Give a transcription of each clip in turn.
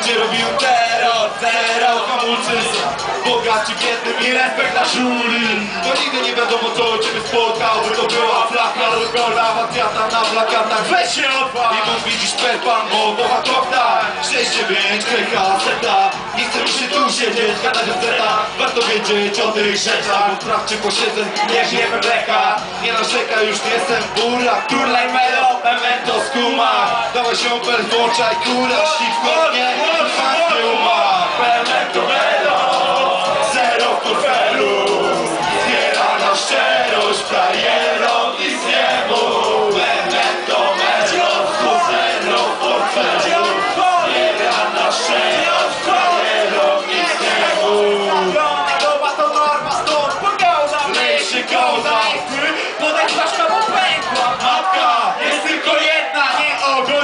gdzie robił terror, terror hamulcy Bogaci, biednym i respekt na szuli Bo nigdy nie wiadomo co ciebie spotkało By to była flacha rozgorna Matiata na plakatach Weź się odwal I mógł widzisz perpan, mowa kopta 6-9, KK, seta siedzieć, gada gazeta. Warto wiedzieć o tych rzeczach. Bo w trakcie posiedzeń nie wiemy bleka Nie narzekaj, już nie jestem burak Turlaj melo, memento skuma Dawaj się per, włączaj kurę Siwko, nie, nie uma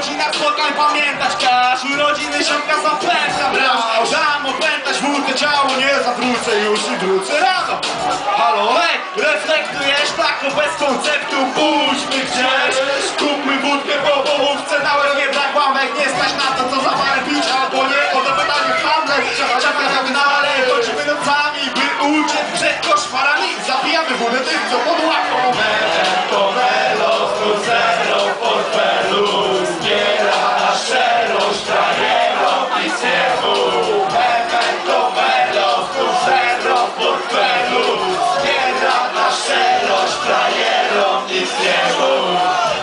o godzinach spotkań pamiętać Każ urodziny ziomka zapętla Brał, dam opętać wódkę ciało Nie zawrócę już i wrócę rano. Halo? Hej, reflektujesz tak bez konceptu Pójdźmy gdzieś, kupmy wódkę po połówce Dałem nie brak ławek, nie stać na to co za parę pić Albo nie, o to pytanie Hamlet Czeka na finale, chodzimy nocami By uciec przed koszmarami. Zabijamy wódę tych, co pod Salom Israelu.